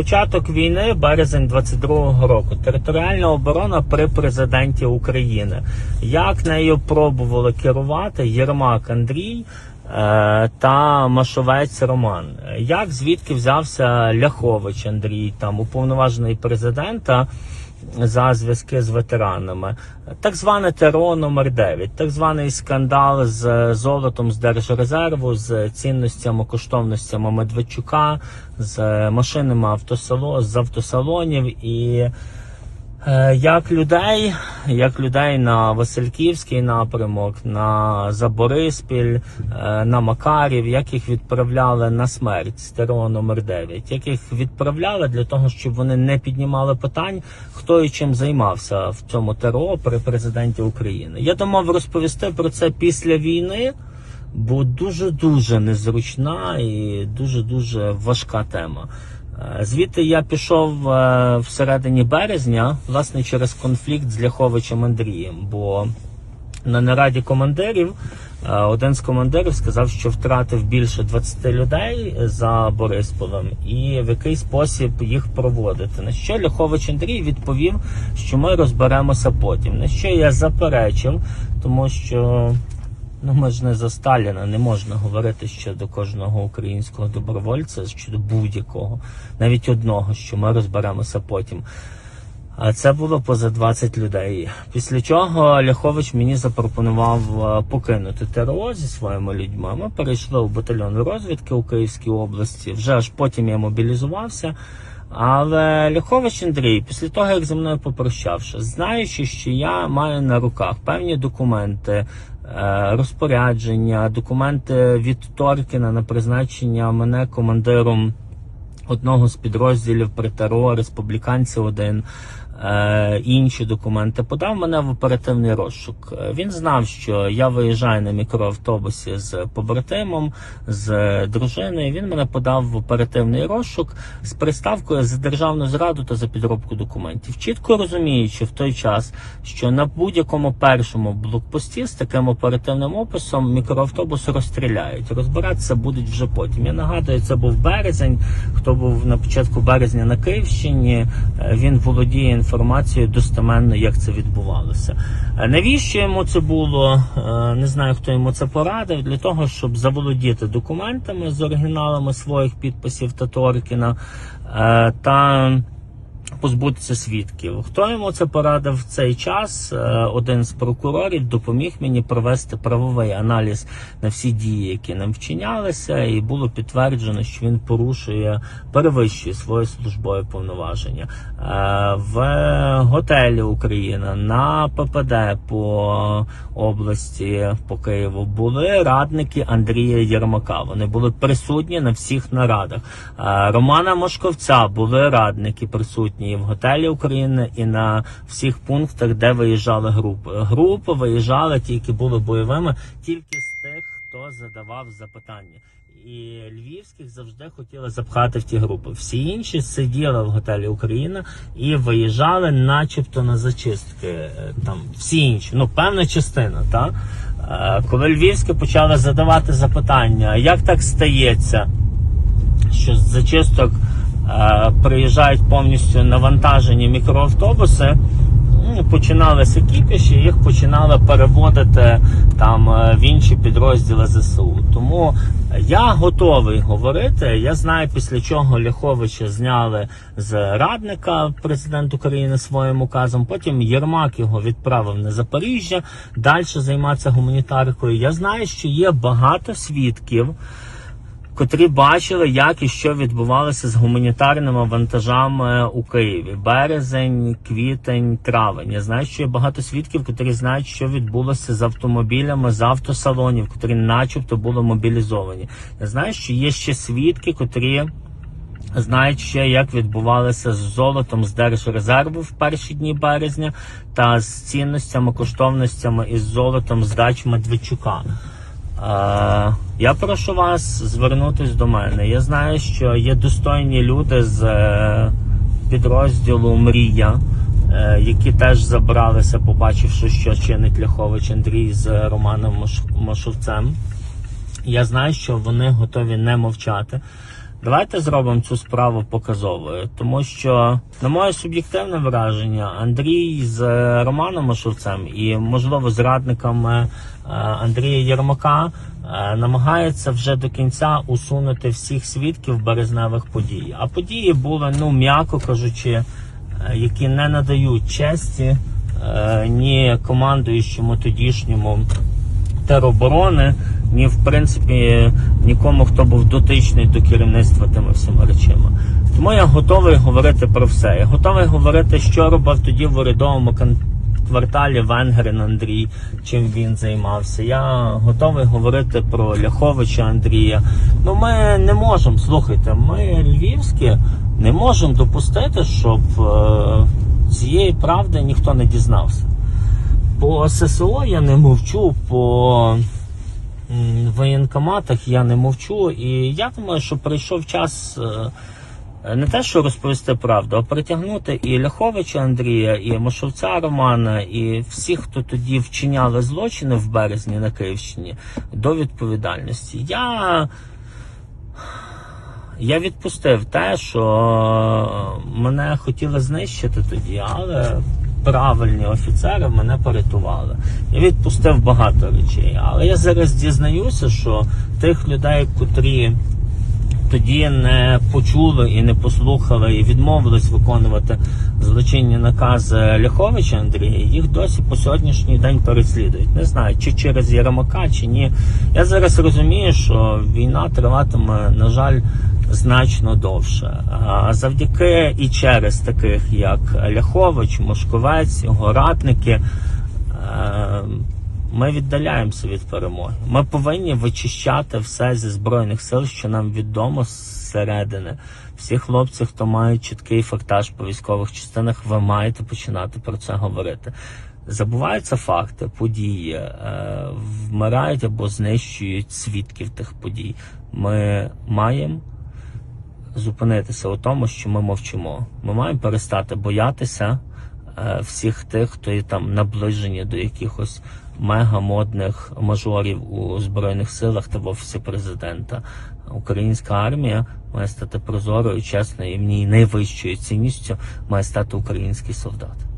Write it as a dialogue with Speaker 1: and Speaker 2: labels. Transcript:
Speaker 1: Початок війни, березень 22-го року. Територіальна оборона при президенті України. Як нею пробували керувати Єрмак Андрій е, та Машовець Роман? Як звідки взявся Ляхович Андрій, там уповноважений президента? За зв'язки з ветеранами, так зване ТРО номер 9 так званий скандал з золотом з держрезерву, з цінностями, коштовностями Медведчука, з машинами автосало, з автосалонів і як людей, як людей на Васильківський напрямок, на Забориспіль, е, на Макарів, як їх відправляли на смерть з ТРО номер 9 як їх відправляли для того, щоб вони не піднімали питань, хто і чим займався в цьому ТРО при президенті України. Я думав розповісти про це після війни. Бо дуже дуже незручна і дуже дуже важка тема. Е, Звідти я пішов е, всередині березня, власне, через конфлікт з Ляховичем Андрієм. Бо на нараді командирів е, один з командирів сказав, що втратив більше 20 людей за Борисполем і в який спосіб їх проводити. На що Ляхович Андрій відповів, що ми розберемося потім. На що я заперечив, тому що. Ну, ми ж не за Сталіна, не можна говорити ще до кожного українського добровольця, що до будь-якого, навіть одного, що ми розберемося потім. А це було поза 20 людей. Після чого Ляхович мені запропонував е, покинути ТРО зі своїми людьми. Ми перейшли у батальйон розвідки у Київській області. Вже аж потім я мобілізувався. Але Ляхович Андрій, після того як зі мною попрощався, знаючи, що я маю на руках певні документи, розпорядження, документи від Торкіна на призначення мене командиром одного з підрозділів ПРТРО республіканців республіканці один. е, Інші документи подав мене в оперативний розшук. Е, Він знав, що я виїжджаю на мікроавтобусі з побратимом, з дружиною. Він мене подав в оперативний розшук з приставкою за державну зраду та за підробку документів. Чітко розуміючи в той час, що на будь-якому першому блокпості з таким оперативним описом мікроавтобус розстріляють. Розбиратися будуть вже потім. Я нагадую, це був березень. Хто був на початку березня на Київщині, е, він володіє інформацією достеменно, як це відбувалося. Е, Навіщо йому це було? Е, Не знаю, хто йому це порадив. Для того, щоб заволодіти документами з оригіналами своїх підписів та Торкіна е, та позбутися свідків. Хто йому це порадив в цей час? Е, Один з прокурорів допоміг мені провести правовий аналіз на всі дії, які ним вчинялися, і було підтверджено, що він порушує, перевищує своє службове повноваження. Е, В готелі Україна на ППД по області по Києву були радники Андрія Єрмака. Вони були присутні на всіх нарадах. Е, Романа Мошковця були радники присутні і в готелі України і на всіх пунктах, де виїжджали групи. Групи виїжджали ті, які були бойовими, тільки з тих, хто задавав запитання. І львівських завжди хотіли запхати в ті групи. Всі інші сиділи в готелі Україна і виїжджали, начебто на зачистки. Е, Там всі інші, ну певна частина, так? Е, Коли львівські почали задавати запитання, як так стається, що з зачисток приїжджають повністю навантажені мікроавтобуси. ну, Починалися кіпіші, їх починали переводити там е, в інші підрозділи ЗСУ. Тому я готовий говорити. Я знаю, після чого Ляховича зняли з радника президент України своїм указом. Потім Єрмак його відправив на Запоріжжя далі займатися гуманітаркою. Я знаю, що є багато свідків котрі бачили, як і що відбувалося з гуманітарними вантажами у Києві. Березень, квітень, травень. Я знаю, що є багато свідків, котрі знають, що відбулося з автомобілями з автосалонів, котрі, начебто, були мобілізовані. Я знаю, що є ще свідки, котрі. Знають ще, як відбувалося з золотом з держрезерву в перші дні березня та з цінностями, коштовностями із золотом з дач Медведчука. Я прошу вас звернутись до мене. Я знаю, що є достойні люди з е, підрозділу Мрія, е, які теж забралися, побачивши, що чинить Ляхович Андрій з Романом Мош- Мошовцем. Я знаю, що вони готові не мовчати. Давайте зробимо цю справу показовою, тому що, на моє суб'єктивне враження, Андрій з Романом Машовцем і, можливо, з радниками е, Андрія Єрмака е, намагається вже до кінця усунути всіх свідків березневих подій. А події були, ну м'яко кажучи, е, які не надають честі е, ні командуючому тодішньому тероборони, ні в принципі нікому, хто був дотичний до керівництва тими всіма речами. Тому я готовий говорити про все. Я готовий говорити, що робив тоді в урядовому кварталі Венгрин Андрій, чим він займався. Я готовий говорити про Ляховича Андрія. Ну ми не можемо, слухайте, ми львівські не можемо допустити, щоб е, цієї правди ніхто не дізнався. По ССО я не мовчу, по м, воєнкоматах я не мовчу. І я думаю, що прийшов час е, не те, що розповісти правду, а притягнути і Ляховича Андрія, і Мошовця Романа, і всіх, хто тоді вчиняли злочини в березні на Київщині, до відповідальності. Я. Я відпустив те, що мене хотіли знищити тоді, але правильні офіцери мене порятували. Я відпустив багато речей. Але я зараз дізнаюся, що тих людей, котрі тоді не почули і не послухали, і відмовились виконувати злочинні накази Ляховича Андрія, їх досі по сьогоднішній день переслідують. Не знаю, чи через Єрмака, чи ні. Я зараз розумію, що війна триватиме, на жаль, значно довше. А завдяки і через таких, як Ляхович, Мошковець, його радники. е, ми віддаляємося від перемоги. Ми повинні вичищати все зі збройних сил, що нам відомо зсередини. Всі хлопці, хто мають чіткий фактаж по військових частинах, ви маєте починати про це говорити. Забуваються факти, події, е, вмирають або знищують свідків тих подій. Ми маємо зупинитися у тому, що ми мовчимо. Ми маємо перестати боятися е, всіх тих, хто є там наближені до якихось мегамодних мажорів у збройних силах та в офісі президента. Українська армія має стати прозорою, чесною, і в ній найвищою цінністю має стати український солдат.